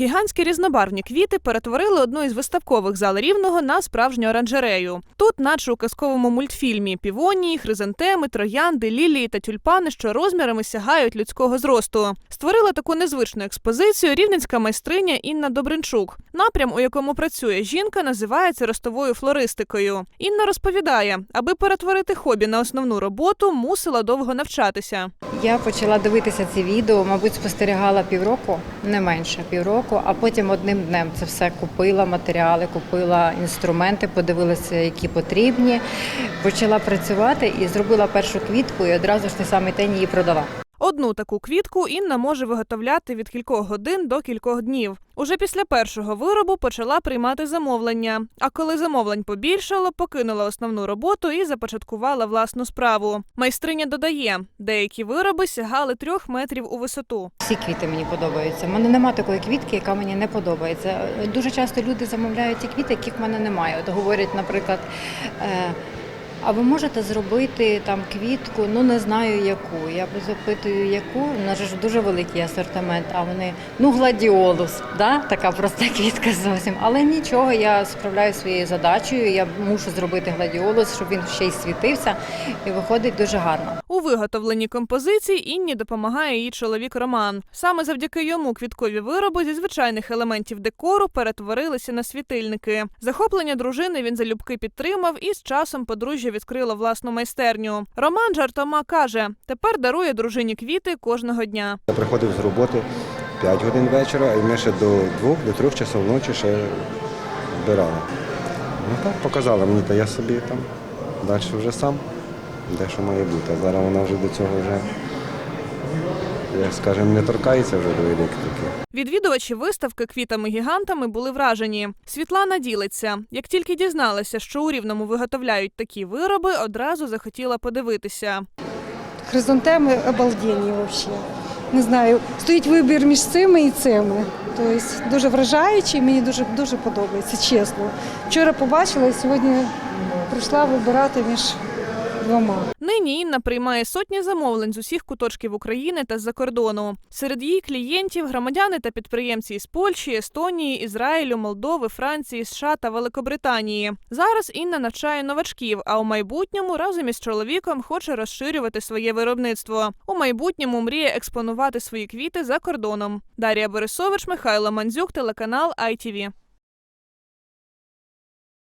Гігантські різнобарвні квіти перетворили одну із виставкових зал рівного на справжню оранжерею. Тут, наче у казковому мультфільмі, півонії, хризантеми, троянди, лілії та тюльпани, що розмірами сягають людського зросту. Створила таку незвичну експозицію рівненська майстриня Інна Добринчук. Напрям, у якому працює жінка, називається ростовою флористикою. Інна розповідає, аби перетворити хобі на основну роботу, мусила довго навчатися. Я почала дивитися ці відео, мабуть, спостерігала півроку, не менше півроку, а потім одним днем це все купила матеріали, купила інструменти, подивилася, які потрібні. Почала працювати і зробила першу квітку, і одразу ж той самий день її продала. Одну таку квітку Інна може виготовляти від кількох годин до кількох днів. Уже після першого виробу почала приймати замовлення. А коли замовлень побільшало, покинула основну роботу і започаткувала власну справу. Майстриня додає, деякі вироби сягали трьох метрів у висоту. Всі квіти мені подобаються. У мене немає такої квітки, яка мені не подобається. Дуже часто люди замовляють ті квіти, яких в мене немає. От говорять, наприклад. А ви можете зробити там квітку, ну не знаю яку. Я запитую, яку. У нас ж дуже великий асортимент, а вони ну гладіолус, да? така проста квітка зовсім. Але нічого, я справляю своєю задачею. Я мушу зробити гладіолус, щоб він ще й світився, і виходить дуже гарно. У виготовленні композицій Інні допомагає її чоловік Роман. Саме завдяки йому квіткові вироби зі звичайних елементів декору перетворилися на світильники. Захоплення дружини він залюбки підтримав і з часом подружжя відкрило власну майстерню. Роман жартома каже: тепер дарує дружині квіти кожного дня. Я приходив з роботи 5 годин вечора, і ми ще до 2 до 3 часов ночі ще збирали. Ну так, показала мені, та я собі там далі вже сам, де що має бути. А зараз вона вже до цього вже, як скажемо, не торкається вже до електрики. Відвідувачі виставки квітами-гігантами були вражені. Світлана ділиться. Як тільки дізналася, що у рівному виготовляють такі вироби, одразу захотіла подивитися. Хризантеми обалденні взагалі. Не знаю, стоїть вибір між цими і цими. Тобто дуже вражаючий, мені дуже дуже подобається, чесно. Вчора побачила і сьогодні прийшла вибирати між двома. Нині Інна приймає сотні замовлень з усіх куточків України та з-за кордону. Серед її клієнтів громадяни та підприємці із Польщі, Естонії, Ізраїлю, Молдови, Франції, США та Великобританії. Зараз Інна навчає новачків, а у майбутньому разом із чоловіком хоче розширювати своє виробництво. У майбутньому мріє експонувати свої квіти за кордоном. Дар'я Борисович, Михайло Мандзюк, телеканал ITV.